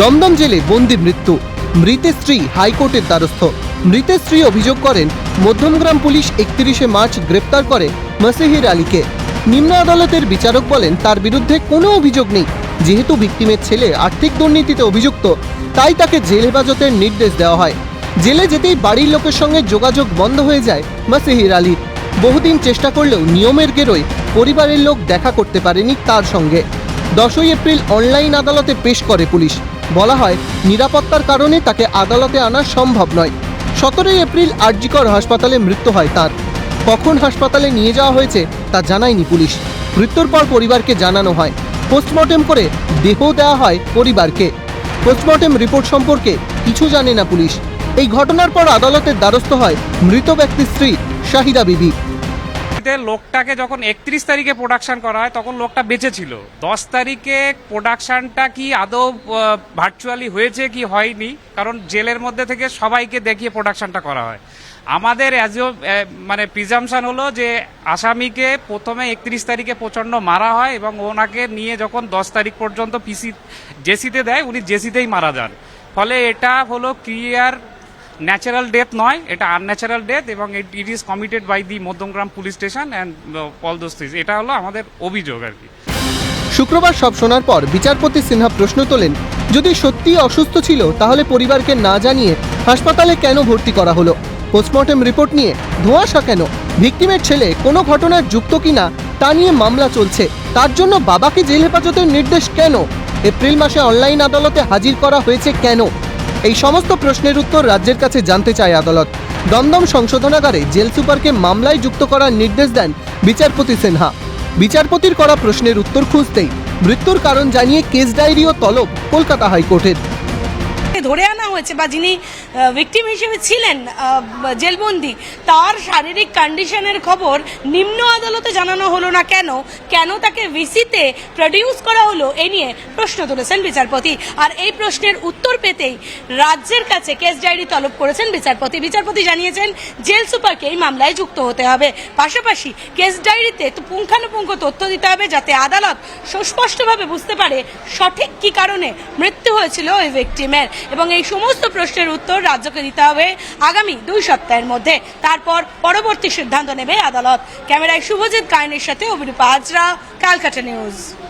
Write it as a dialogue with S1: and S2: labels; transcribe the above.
S1: দমদম জেলে বন্দি মৃত্যু। মৃতের স্ত্রী হাইকোর্টের দ্বারস্থ। মৃতের স্ত্রী অভিযোগ করেন, মধ্যমগ্রাম পুলিশ একত্রিশে মার্চ গ্রেপ্তার করে মসিহির আলীকে। নিম্ন আদালতের বিচারক বলেন, তার বিরুদ্ধে কোনো অভিযোগ নেই। যেহেতু ভিকটিমের ছেলে আর্থিক দুর্নীতিতে অভিযুক্ত, তাই তাকে জেল হেফাজতের নির্দেশ দেওয়া হয়। জেলে যেতেই বাড়ির লোকের সঙ্গে যোগাযোগ বন্ধ হয়ে যায় মাসিহির আলীর বহুদিন চেষ্টা করলেও নিয়মের গেরোয় পরিবারের লোক দেখা করতে পারেনি তার সঙ্গে। দশই এপ্রিল অনলাইন আদালতে পেশ করে পুলিশ। বলা হয়, নিরাপত্তার কারণে তাকে আদালতে আনা সম্ভব নয়। সতেরোই এপ্রিল আরজিকর হাসপাতালে মৃত্যু হয় তার। কখন হাসপাতালে নিয়ে যাওয়া হয়েছে তা জানায়নি পুলিশ। মৃত্যুর পর পরিবারকে জানানো হয়, পোস্টমর্টেম করে দেহ দেওয়া হয় পরিবারকে। পোস্টমর্টেম রিপোর্ট সম্পর্কে কিছু জানে না পুলিশ। এই ঘটনার পর আদালতের দ্বারস্থ হয় মৃত ব্যক্তির স্ত্রী শাহিদা বিবি।
S2: তে লোকটাকে যখন একত্রিশ তারিখে প্রোডাকশন করা হয়, তখন লোকটা বেঁচে ছিল। দশ তারিখে প্রোডাকশনটা কি আদৌ ভার্চুয়ালি হয়েছে কি হয়নি? কারণ জেলের মধ্যে থেকে সবাইকে দেখিয়ে প্রোডাকশনটা করা হয়। আমাদের অ্যাজ মানে প্রিজামশন হলো যে আসামিকে প্রথমে একত্রিশ তারিখে প্রচণ্ড মারা হয় এবং ওনাকে নিয়ে যখন দশ তারিখ পর্যন্ত পিসি জেসিতে দেয়, উনি জেসিতেই মারা যান। ফলে এটা হলো ক্লিয়ার ন্যাচারাল ডেথ নয়, এটা আনন্যাচারাল ডেথ এবং it is committed by the Madhyamgram police station and all those things এটা হলো আমাদের অভিযোগ আর কি।
S1: শুক্রবার সব শোনার পর বিচারপতি সিনহা প্রশ্ন তোলেন, যদি সত্যি অসুস্থ ছিল, তাহলে পরিবারকে না জানিয়ে হাসপাতালে কেন ভর্তি করা হলো? পোস্টমর্টেম রিপোর্ট নিয়ে ধোঁয়াশা কেন? ভিকটিমের ছেলে কোনো ঘটনার যুক্ত কিনা, তা নিয়ে মামলা চলছে। তার জন্য বাবাকে জেল হেফাজতের নির্দেশ কেন? এপ্রিল মাসে অনলাইন আদালতে হাজির করা হয়েছে কেন? এই সমস্ত প্রশ্নের উত্তর রাজ্যের কাছে জানতে চায় আদালত। দমদম সংশোধনাগারে জেল সুপারকে মামলায় যুক্ত করার নির্দেশ দেন বিচারপতি সিনহা। বিচারপতির করা প্রশ্নের উত্তর খুঁজতেই মৃত্যুর কারণ জানিয়ে কেস ডায়েরি ও তলব কলকাতা হাইকোর্টের।
S3: ধরে আনা হয়েছে বা যিনি ভিকটিম হিসেবে ছিলেন জেলবন্দি, তার শারীরিক কন্ডিশনের খবর নিম্ন আদালতে জানানো হলো না কেন? কেন তাকে ভিসিতে প্রডিউস করা হলো? এ নিয়ে প্রশ্ন তুলেছেন বিচারপতি। আর এই প্রশ্নের উত্তর পেতেই রাজ্যের কাছে কেস ডায়েরি তলব করেছেন বিচারপতি। বিচারপতি জানিয়েছেন, জেল সুপারকে এই মামলায় যুক্ত হতে হবে। পাশাপাশি কেস ডায়েরিতে পুঙ্খানুপুঙ্খ তথ্য দিতে হবে যাতে আদালত সুস্পষ্টভাবে বুঝতে পারে সঠিক কি কারণে মৃত্যু হয়েছিল ওই ভিকটিমের এবং এই সমস্ত প্রশ্নের উত্তর রাজ্যকে দিতে হবে আগামী দুই সপ্তাহের মধ্যে। তারপর পরবর্তী সিদ্ধান্ত নেবে আদালত। ক্যামেরায় শুভজিৎ কায়নের সাথে অভিরূপা হাজরা ক্যালকাটা নিউজ।